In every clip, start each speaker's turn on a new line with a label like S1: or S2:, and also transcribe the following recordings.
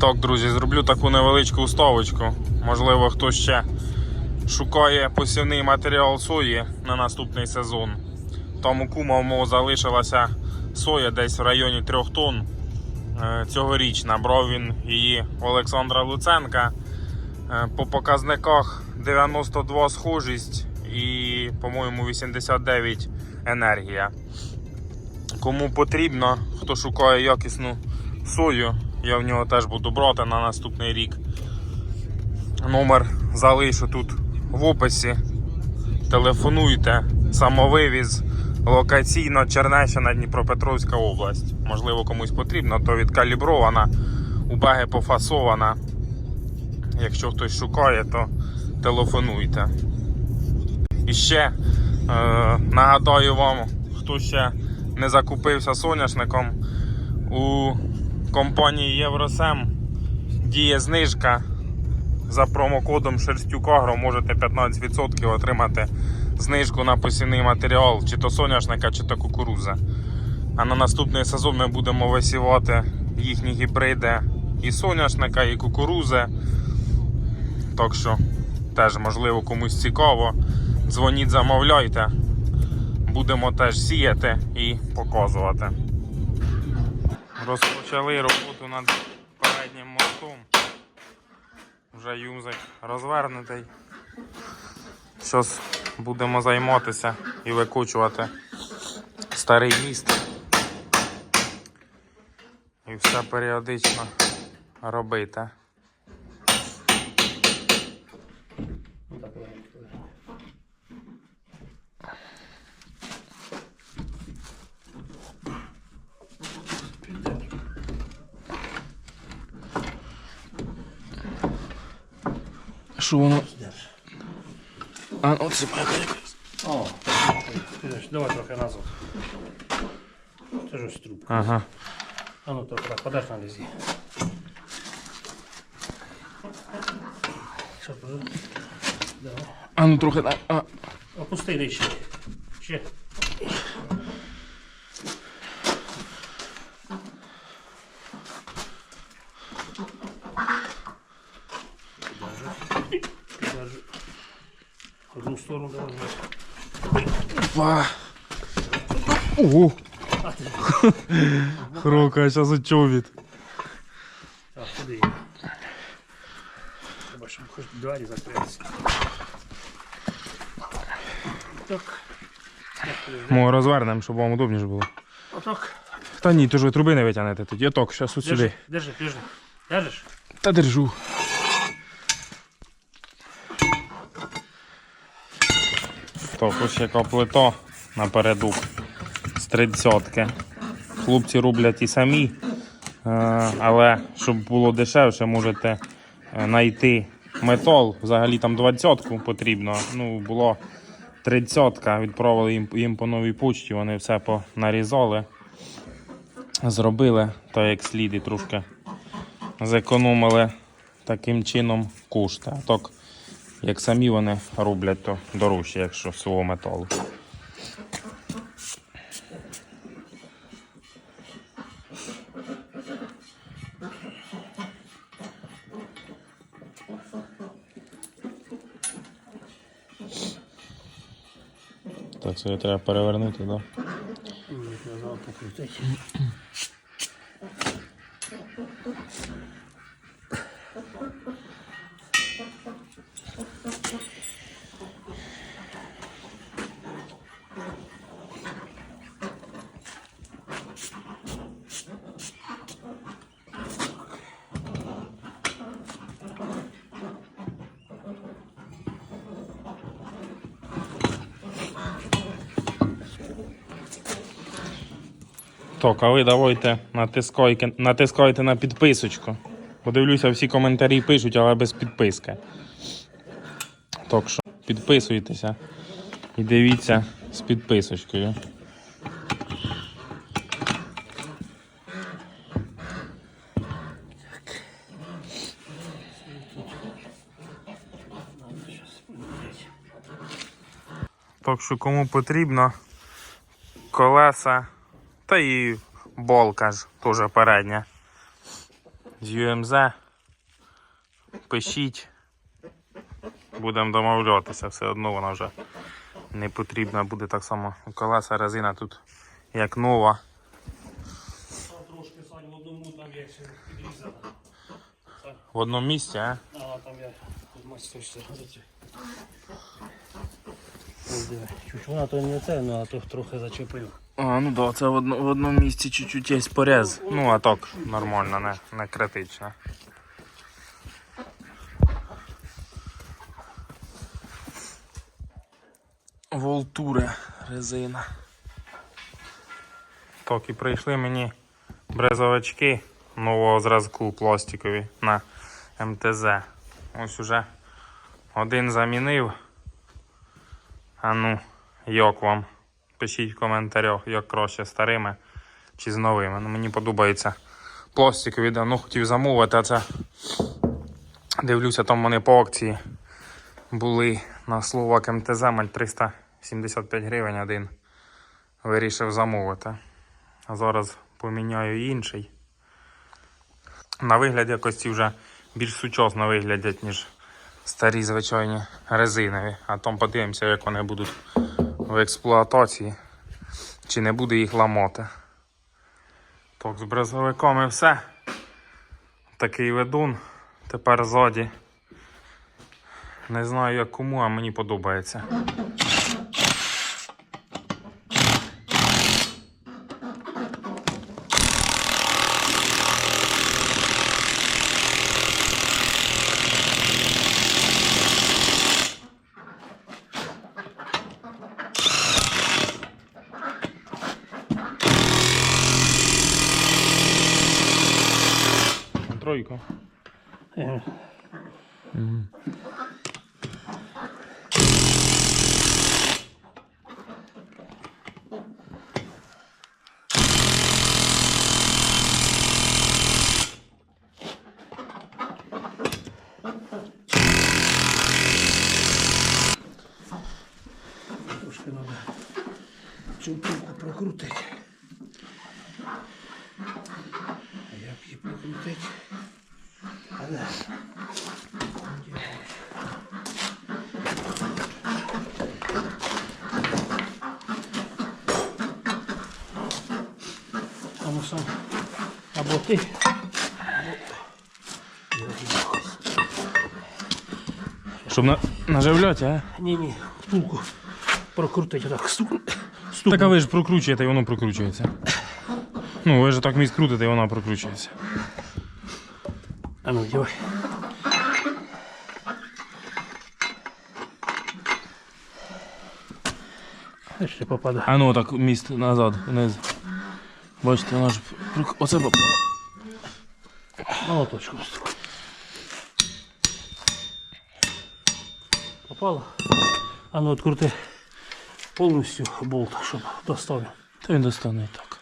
S1: Так, друзі, зроблю таку невеличку уставочку. Можливо, хто ще шукає посівний матеріал сої на наступний сезон. Тому кумовому залишилася соя десь в районі 3 тонн. Е, Цьогорічна брав він її у Олександра Луценка. Е, По показниках 92 схожість і, по-моєму, 89 енергія. Кому потрібно, хто шукає якісну сою, я в нього теж буду брати на наступний рік. Номер залишу тут в описі. Телефонуйте, самовивіз, локаційно Чернещина, Дніпропетровська область. Можливо, комусь потрібно, то відкалібрована, у беги пофасована. Якщо хтось шукає, то телефонуйте. І ще е, нагадаю вам, хто ще не закупився соняшником, у компанії Євросем діє знижка. За промокодом Шерстюкагро можете 15% отримати знижку на посівний матеріал, чи то соняшника, чи то кукуруза. А на наступний сезон ми будемо висівати їхні гібриди і соняшника, і кукурузи. Так що теж можливо комусь цікаво. Дзвоніть, замовляйте. Будемо теж сіяти і показувати. Розпочали роботу над переднім мостом. Вже юзик розвернутий. Зараз будемо займатися і викочувати старий міст. І все періодично робити. przyszło no. na... A no, co
S2: moja kolejka jest? Trochę na złot. Też już trup.
S1: Aha.
S2: A no to teraz podasz na wizję.
S1: A no
S2: trochę na... A. O pustej się. Się. Давай.
S1: Па. Ого.
S2: А ти.
S1: Хрока, зараз очовід.
S2: Так, куди? Треба, щоб хоч двері закрилися. Так.
S1: Ми розвернемо, щоб вам удобніше було.
S2: Отак.
S1: Та ні, то ж ви труби не витягнете тоді. Отак, зараз от
S2: Держи, держи, держи. Держиш?
S1: Та держу. Так, ось яка плита напереду з тридцятки. Хлопці роблять і самі, е, але щоб було дешевше, можете е, знайти метал. Взагалі там двадцятку потрібно. Ну, було тридцятка, відправили їм, по новій почті, вони все понарізали, зробили так як слід і трошки зекономили таким чином кошти. Так, як самі вони роблять, то дорожче, якщо свого металу. Так, це треба перевернути, так? Да?
S2: Назад
S1: Так, а ви давайте натискайте, натискайте на підписочку. Подивлюся, всі коментарі пишуть, але без підписки. Так що підписуйтеся і дивіться з підписочкою. Так що кому потрібно колеса та і болка ж теж передня. з ЮМЗ. Пишіть. Будемо домовлятися, все одно вона вже не потрібна буде так само. Колеса резина тут як нова.
S2: Трошки сань в одному там я ще підрізала.
S1: В одному місці, а?
S2: А там я тут майстерся. Чуть вона то не це, ну а то трохи зачепив.
S1: А, ну да, це в, одно, в одному місці чуть-чуть є порез. Ну, а так, нормально, не, не критично. Волтуре резина. Так, і прийшли мені брезовички нового зразку пластикові на МТЗ. Ось уже один замінив. А ну, як вам? Пишіть в коментарях, як краще старими чи з новими. Ну, мені подобається пластикові, давно хотів замовити, а це дивлюся, там вони по акції були на словак МТЗ, 375 гривень один. Вирішив замовити. А зараз поміняю інший. На вигляд якось ці вже більш сучасно виглядять, ніж старі звичайні резинові. А там подивимося, як вони будуть в експлуатації, чи не буде їх ламати. Так, з брезовиками все. Такий ведун. Тепер ззаді. Не знаю як кому, а мені подобається.
S2: прокрутити. А як її прокрутити? А де? А ну сам. Або ти.
S1: Щоб на... наживляти, а?
S2: Ні, ні, втулку прокрутити отак. Стук.
S1: Так а ви ж прокручуєте і воно прокручується. Ну, ви ж так міст крутите і вона прокручується.
S2: А ну, давай. Ще попадає.
S1: А ну так міст назад, вниз. Бачите, вона ж прок- Оце поп-
S2: Молоточком стук. Попало? А ну открути повністю болт, щоб достав.
S1: Та він достане і так.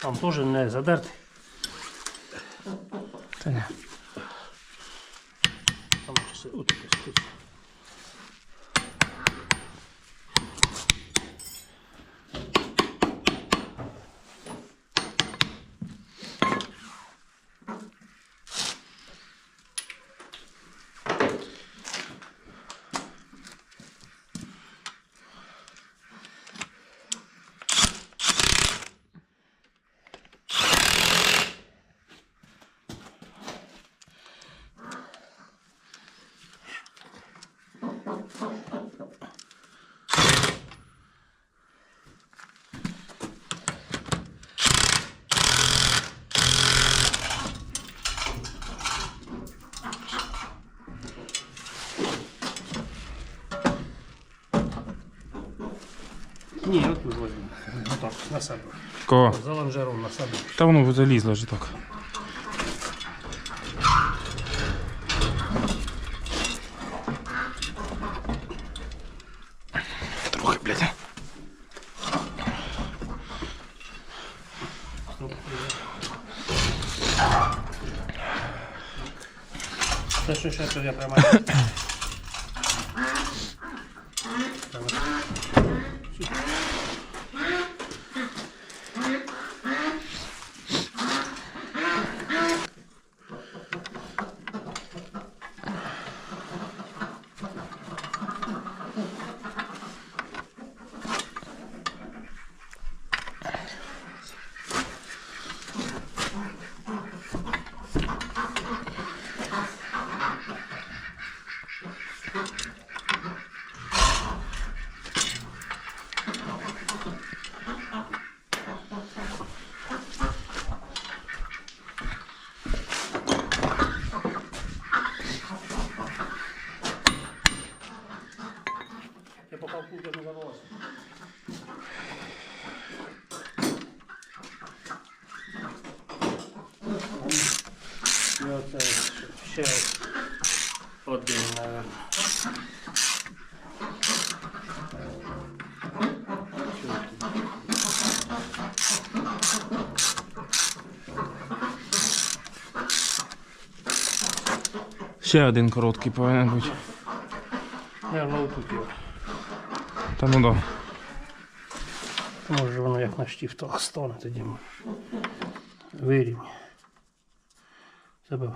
S2: Там теж не задерти.
S1: Та не.
S2: Там часы утки ось тут. Ні, от тут возьму. Отак, на себе.
S1: Кого?
S2: За лонжером на себе.
S1: Та воно залізло ж так. Трохи, блядь.
S2: Це що ще я прямо. Один, наверное.
S1: Ще один короткий повинен бути.
S2: Наверное, отут його.
S1: Та ну да.
S2: Може воно як на штифтах стане тоді може. Вирівняє. Забив.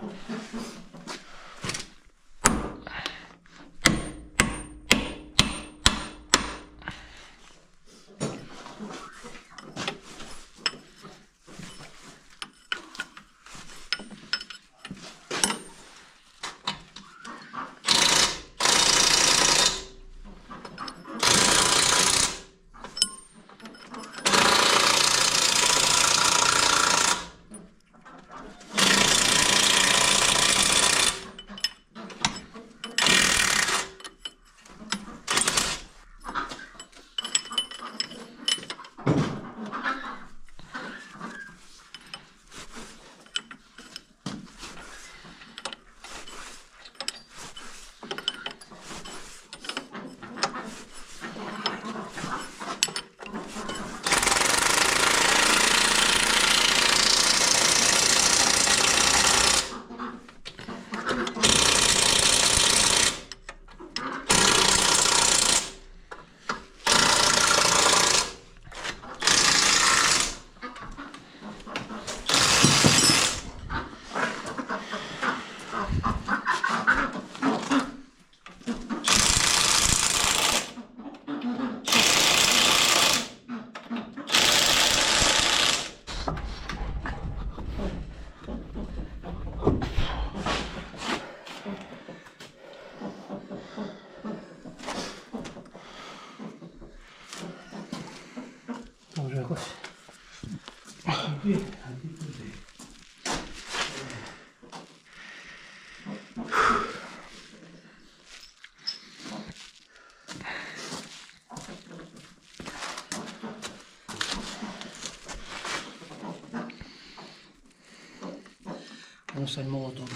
S2: Ну, сань молотом.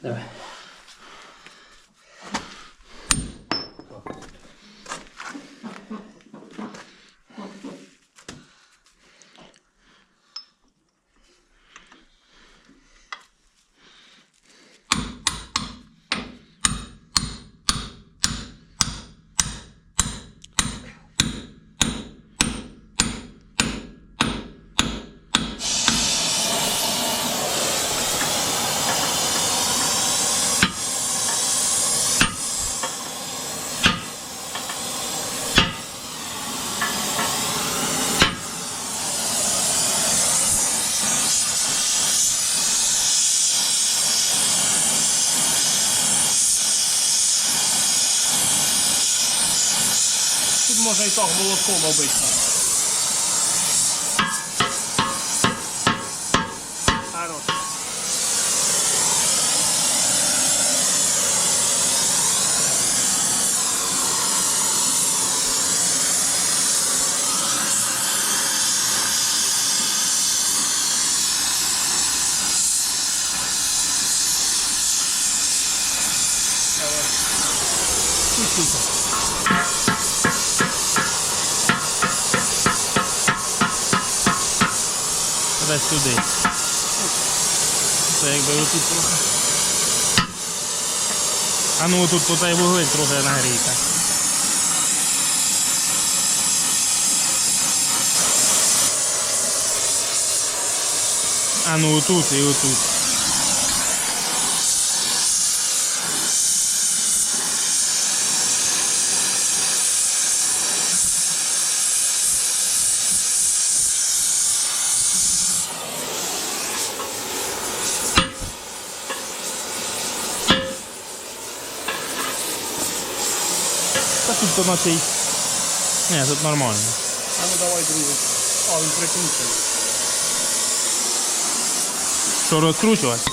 S2: Давай. Тут можна і так молотком обично.
S1: Сюди. Це якби отут трохи. А ну тут тут і вуглик трохи нагрійка. А ну отут і отут. Та тут то на цей. Ні, тут нормально.
S2: А ну давай другий. А, він прикручений.
S1: Що розкручувати?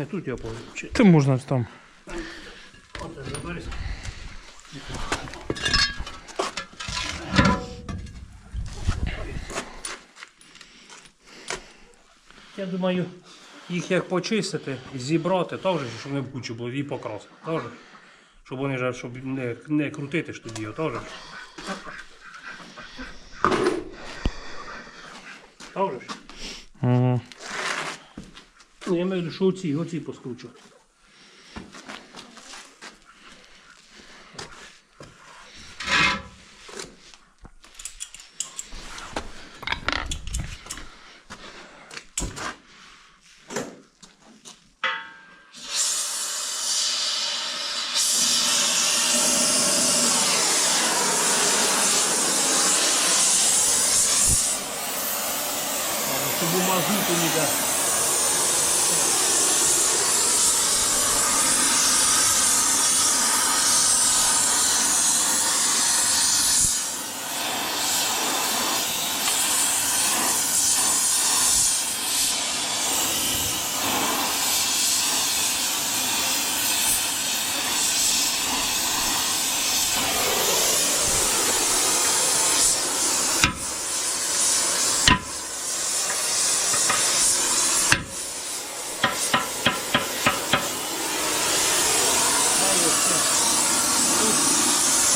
S2: Не тут його получить.
S1: Це можна там.
S2: Оце забери. Я думаю, їх як почистити, зібрати, теж, щоб не в кучу було, і покрасити. Щоб вони вже, щоб не, не крутити ж тоді. Теж. šolci, hoci poskúčať.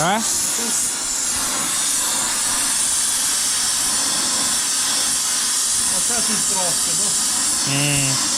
S1: А?
S2: Оце тут трошки, ну.
S1: М.